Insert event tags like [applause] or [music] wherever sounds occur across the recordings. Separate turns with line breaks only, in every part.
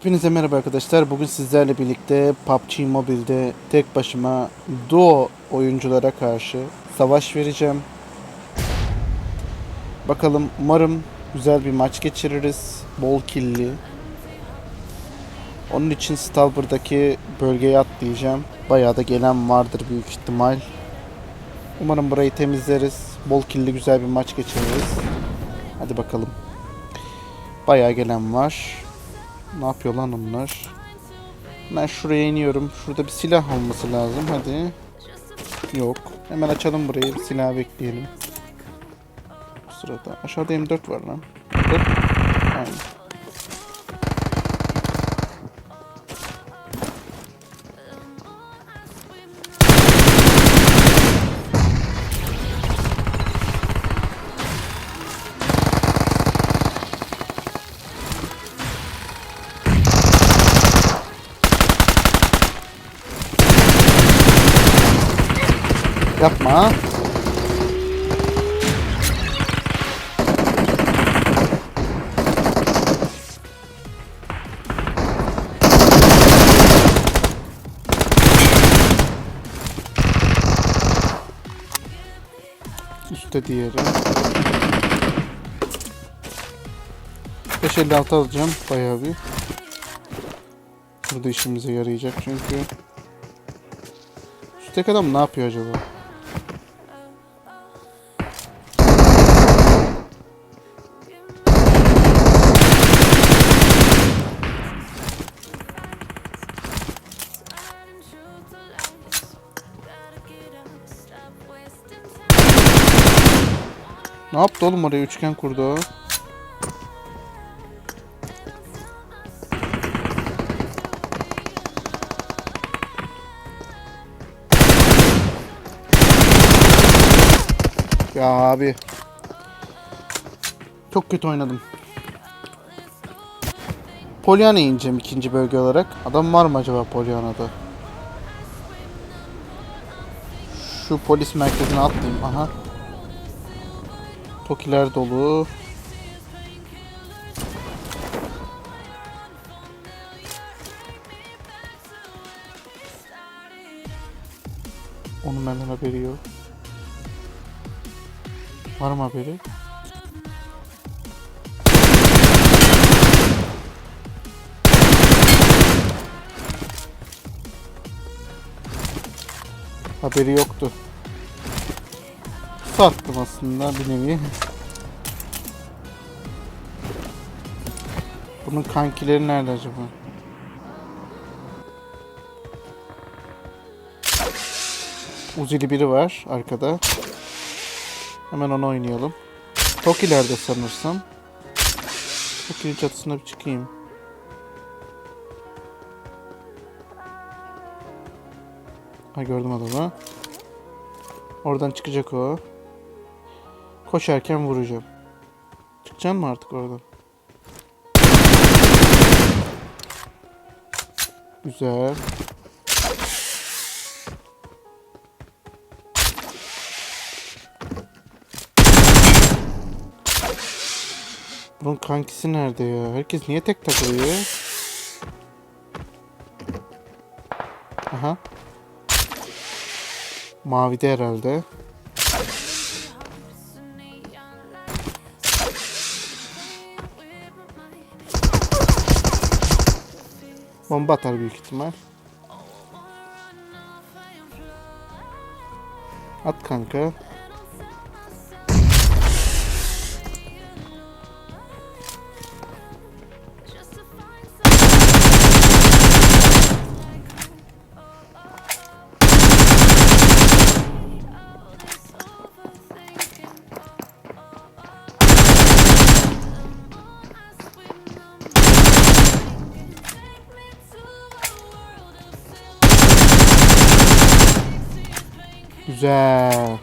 Hepinize merhaba arkadaşlar. Bugün sizlerle birlikte PUBG Mobile'de tek başıma duo oyunculara karşı savaş vereceğim. Bakalım umarım güzel bir maç geçiririz. Bol killi. Onun için Stalber'daki bölgeye atlayacağım. Bayağı da gelen vardır büyük ihtimal. Umarım burayı temizleriz. Bol killi güzel bir maç geçiririz. Hadi bakalım. Bayağı gelen var. Ne yapıyor lan onlar? Ben şuraya iniyorum. Şurada bir silah olması lazım. Hadi. Yok. Hemen açalım burayı. Bir silah bekleyelim. Bu sırada. Aşağıda M4 var lan. Dur. Aynen. Üstte diğeri. 556 alacağım bayağı bir. Burada işimize yarayacak çünkü. Üstteki adam ne yapıyor acaba? Ne yaptı oğlum oraya üçgen kurdu? Ya abi. Çok kötü oynadım. Polyana'ya ineceğim ikinci bölge olarak. Adam var mı acaba Polyana'da? Şu polis merkezine atlayayım. Aha. Tokiler dolu. Onun benden haberi yok. Var mı haberi? Haberi yoktu. Sattım aslında bir nevi. Bunun kankileri nerede acaba? Uzili biri var arkada. Hemen onu oynayalım. Toki'lerde sanırsam. Toki'nin çatısına bir çıkayım. Ha gördüm adamı. Oradan çıkacak o. Koşarken vuracağım. Çıkacaksın mı artık oradan? Güzel. Bunun kankisi nerede ya? Herkes niye tek takılıyor? Aha. Mavide herhalde. Bomba atar büyük ihtimal. At kanka. Güzel.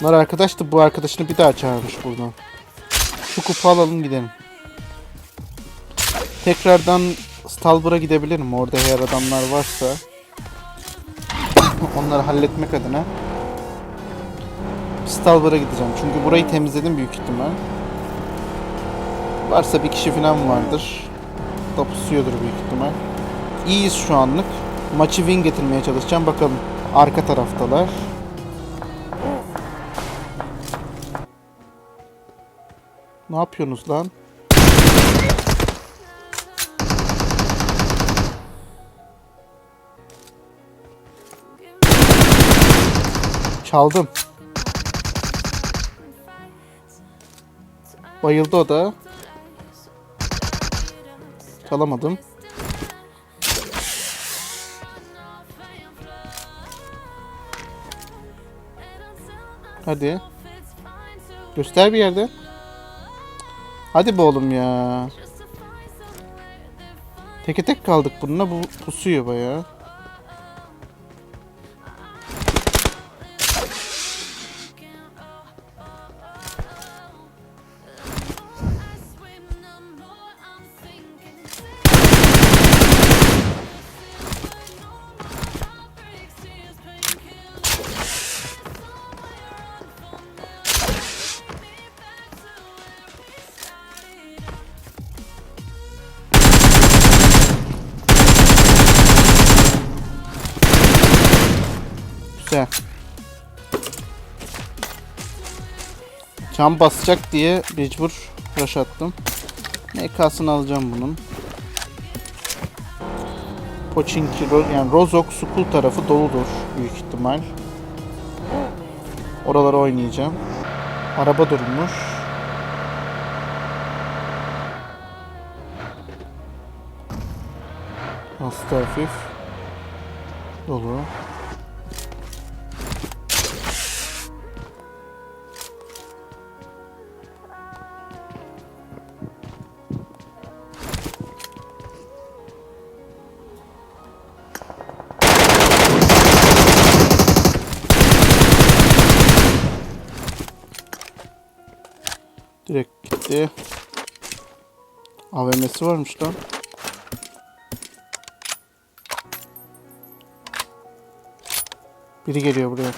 Bunlar arkadaştı. Bu arkadaşını bir daha çağırmış buradan. Şu kupa alalım gidelim. Tekrardan Stalber'a gidebilirim. Orada eğer adamlar varsa. [coughs] Onları halletmek adına. Stalber'a gideceğim. Çünkü burayı temizledim büyük ihtimal. Varsa bir kişi falan vardır. tarafta pusuyordur büyük ihtimal. İyiyiz şu anlık. Maçı win getirmeye çalışacağım. Bakalım. Arka taraftalar. Ne yapıyorsunuz lan? Çaldım. Bayıldı o da. Çalamadım. Hadi. Göster bir yerde. Hadi be oğlum ya. Teke tek kaldık bununla. Bu pusuyor bayağı. Cam basacak diye mecbur rush attım. MK'sını alacağım bunun. Pochinki, yani Rozok, Sukul tarafı doludur büyük ihtimal. Oraları oynayacağım. Araba durmuş. Hasta hafif. Dolu. Gitti. AVM'si varmış lan. Biri geliyor buraya.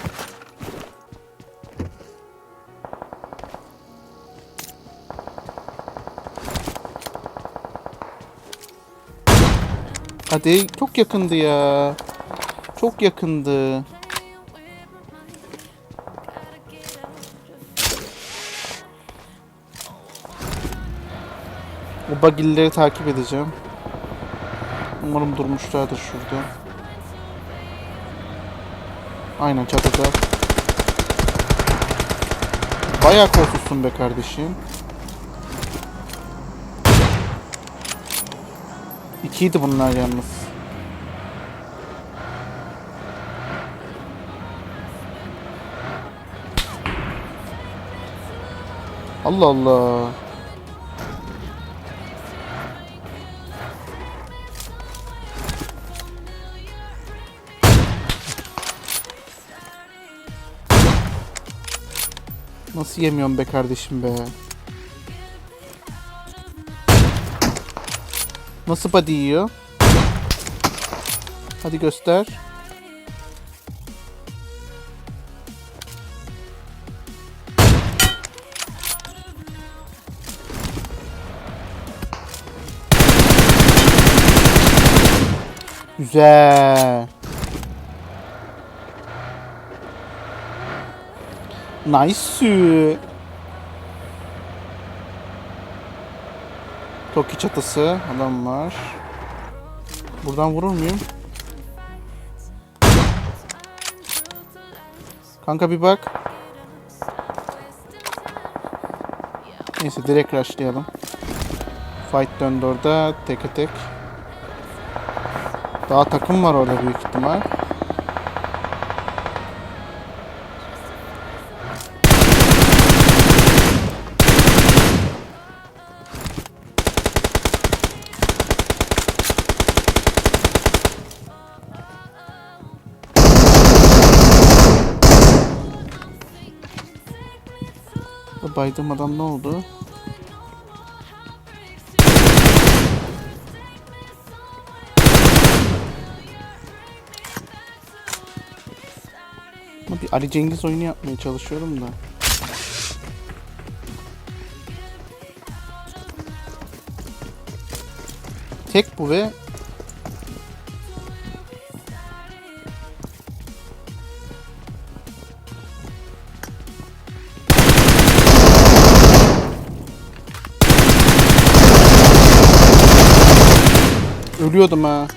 Hadi çok yakındı ya. Çok yakındı. Bagilleri takip edeceğim. Umarım durmuşlardır şurada. Aynen çatıda. Bayağı korkutsun be kardeşim. İkiydi bunlar yalnız. Allah Allah. Nasıl yemiyorum be kardeşim be? Nasıl body yiyor? Hadi göster. Güzel. Nice. Toki çatısı adam var. Buradan vurur muyum? Kanka bir bak. Neyse direkt rushlayalım. Fight döndü orada teke tek. Daha takım var orada büyük ihtimal. Baydım adam ne oldu? Bir Ali Cengiz oyunu yapmaya çalışıyorum da. Tek bu ve Ölüyordum ha.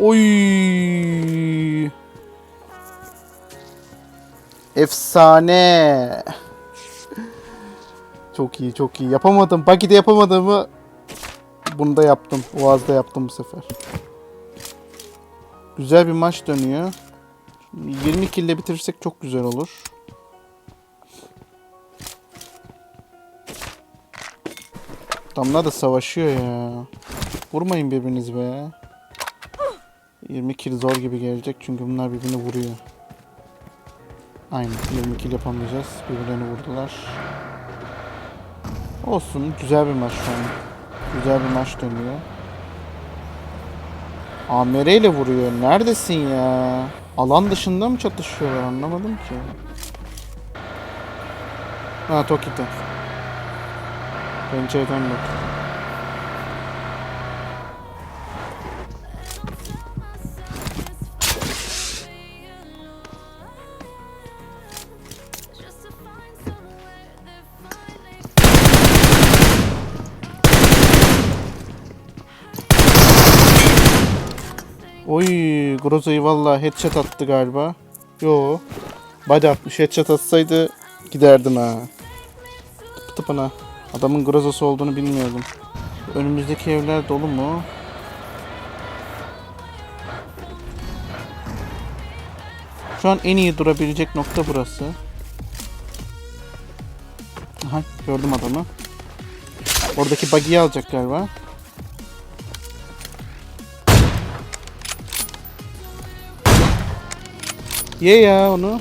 Oy. Efsane. Çok iyi, çok iyi. Yapamadım. Baki'de yapamadığımı bunu da yaptım. Oğaz'da yaptım bu sefer. Güzel bir maç dönüyor. 20 kill ile bitirirsek çok güzel olur. Adamlar da savaşıyor ya. Vurmayın birbiriniz be. 20 kill zor gibi gelecek çünkü bunlar birbirini vuruyor. Aynen 20 kill yapamayacağız. Birbirlerini vurdular. Olsun güzel bir maç şu an. Güzel bir maç dönüyor. AMR ile vuruyor. Neredesin ya? Alan dışında mı çatışıyorlar anlamadım ki. Ha Toki'de. Pencereden bak. Oy, Groza'yı valla headshot attı galiba. Yo. Body atmış. Headshot atsaydı giderdim ha. Tıp tıpına. Adamın Groza'sı olduğunu bilmiyordum. Önümüzdeki evler dolu mu? Şu an en iyi durabilecek nokta burası. Aha gördüm adamı. Oradaki buggy'i alacak galiba. Ye ya onu.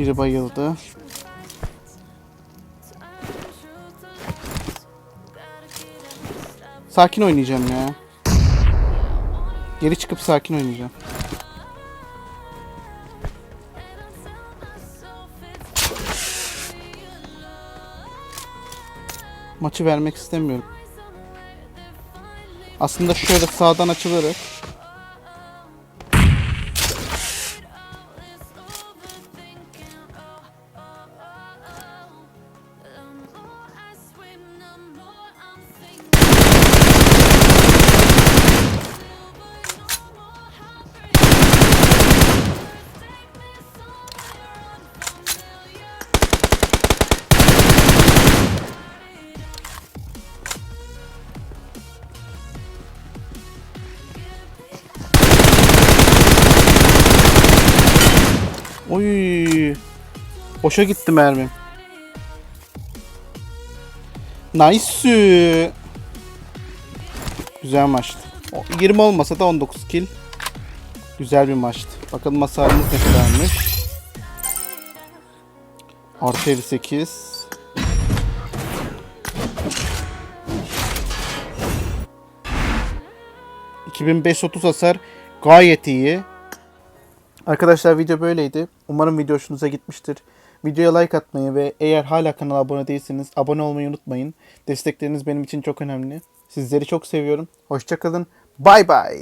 Biri bayıldı. Sakin oynayacağım ya. Geri çıkıp sakin oynayacağım. Maçı vermek istemiyorum. Aslında şöyle sağdan açılarak Oy. Boşa gitti mermim. Nice. Güzel maçtı. O 20 olmasa da 19 kill. Güzel bir maçtı. Bakalım hasarımız ne kadarmış. Artı 58. ...2530 hasar gayet iyi. Arkadaşlar video böyleydi. Umarım video hoşunuza gitmiştir. Videoya like atmayı ve eğer hala kanala abone değilseniz abone olmayı unutmayın. Destekleriniz benim için çok önemli. Sizleri çok seviyorum. Hoşçakalın. Bay bay.